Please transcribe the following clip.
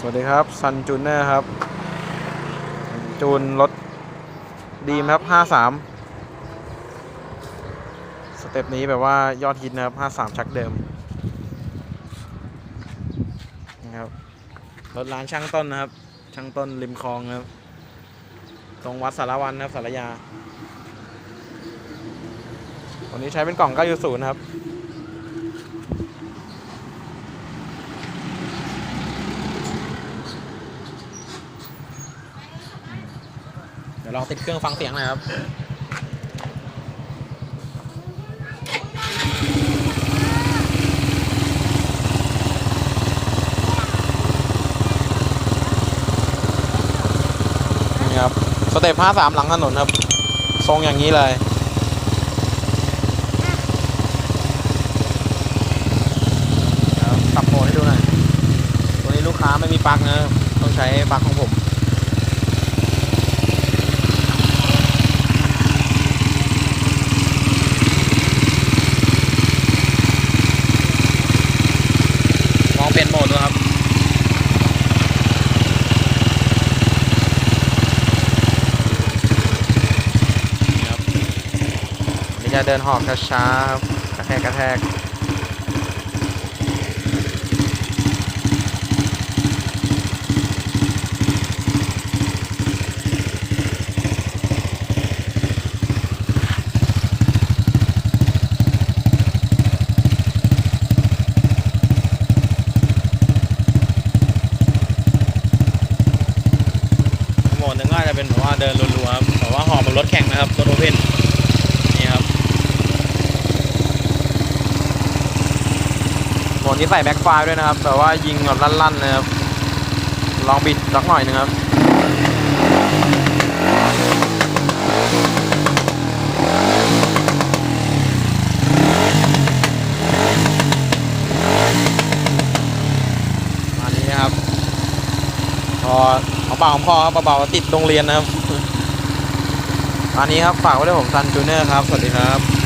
สวัสดีครับซันจูเนอร์ครับ จูนรถดีมครับ 53 สเต็ปนี้แบบว่ายอดฮิตนะครับ 53 ชักเดิมนะครับรถร้านช่างต้นนะครับ ช่างต้นริมคลองนะครับ ตรงวัดสารวันนะครับสารยาวันนี้ใช้เป็นกล่อง9.0นะครับ ดี๋ยวลองติดเครื่องฟังเสียงหน่อยครับนี่ครับ สเต็ป53หลังถนนครับ ทรงอย่างนี้เลยเดี๋ยวปรับโหมดให้ดูหน่อย ตัวนี้ลูกค้าไม่มีปลั๊กนะ ต้องใช้ปลั๊กของผม ลองเปลี่ยนโหมดดูครับ นี่ครับนี่ จะเดินหอบช้าๆครับกระแทกกระแทกหมดหนึ่งก็อาจจะเป็นแบบว่าเดินรัวๆครับแต่ว่าหอบแบบรถแข่งนะครับรถโอเพนนี่ครับโห มดนี้ใส่แบ็คไฟล์ด้วยนะครับแบบว่ายิงแบบลั่นๆนะครับ ลองบิดสักหน่อยหนึงครับมานี้นะครับพอเอาเบาของพ่อครับเบาๆติดโรงเรียนนะครับอันนี้ครับฝากไว้ด้วยผมซันจูเนอร์ครับ สวัสดีครับ